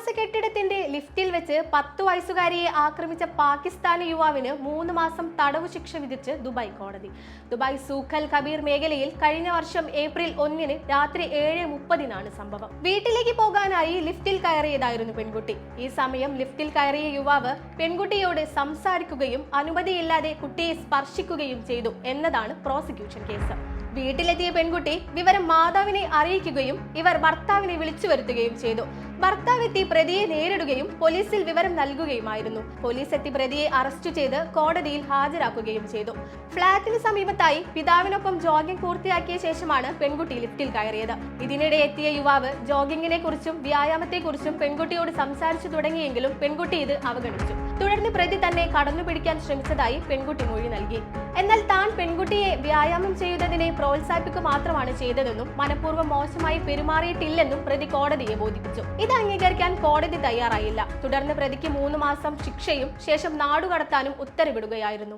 ജനവാസ കെട്ടിടത്തിന്റെ ലിഫ്റ്റിൽ വെച്ച് പത്ത് വയസ്സുകാരിയെ ആക്രമിച്ച പാകിസ്ഥാനി യുവാവിന് മൂന്ന് മാസം തടവു ശിക്ഷ വിധിച്ച് ദുബായ് കോടതി. ദുബായ് സൂഖൽ കബീർ മേഖലയിൽ കഴിഞ്ഞ വർഷം ഏപ്രിൽ ഒന്നിന് രാത്രി ഏഴ് മുപ്പതിനാണ് സംഭവം. വീട്ടിലേക്ക് പോകാനായി ലിഫ്റ്റിൽ കയറിയതായിരുന്നു പെൺകുട്ടി. ഈ സമയം ലിഫ്റ്റിൽ കയറിയ യുവാവ് പെൺകുട്ടിയോട് സംസാരിക്കുകയും അനുമതിയില്ലാതെ കുട്ടിയെ സ്പർശിക്കുകയും ചെയ്തു എന്നതാണ് പ്രോസിക്യൂഷൻ കേസ്. വീട്ടിലെത്തിയ പെൺകുട്ടി വിവരം മാതാവിനെ അറിയിക്കുകയും ഇവർ ഭർത്താവിനെ വിളിച്ചു വരുത്തുകയും ചെയ്തു. ഭർത്താവ് എത്തി പ്രതിയെ നേരിടുകയും പോലീസിൽ വിവരം നൽകുകയുമായിരുന്നു. പോലീസ് എത്തി പ്രതിയെ അറസ്റ്റ് ചെയ്ത് കോടതിയിൽ ഹാജരാക്കുകയും ചെയ്തു. ഫ്ളാറ്റിന് സമീപത്തായി പിതാവിനൊപ്പം ജോഗിംഗ് പൂർത്തിയാക്കിയ ശേഷമാണ് പെൺകുട്ടി ലിഫ്റ്റിൽ കയറിയത്. ഇതിനിടെ എത്തിയ യുവാവ് ജോഗിങ്ങിനെ കുറിച്ചും വ്യായാമത്തെക്കുറിച്ചും പെൺകുട്ടിയോട് സംസാരിച്ചു തുടങ്ങിയെങ്കിലും പെൺകുട്ടി ഇത് അവഗണിച്ചു. തുടർന്ന് പ്രതി തന്നെ കടന്നു പിടിക്കാൻ ശ്രമിച്ചതായി പെൺകുട്ടി മൊഴി നൽകി. എന്നാൽ താൻ പെൺകുട്ടിയെ വ്യായാമം ചെയ്യുന്നതിനെ പ്രോത്സാഹിപ്പിക്കുക മാത്രമാണ് ചെയ്തതെന്നും മനഃപൂർവം മോശമായി പെരുമാറിയിട്ടില്ലെന്നും പ്രതി കോടതിയെ ബോധിപ്പിച്ചു. ഇത് അംഗീകരിക്കാൻ കോടതി തയ്യാറായില്ല. തുടർന്ന് പ്രതിക്ക് മൂന്ന് മാസം ശിക്ഷയും ശേഷം നാടുകടത്താനും ഉത്തരവിടുകയായിരുന്നു.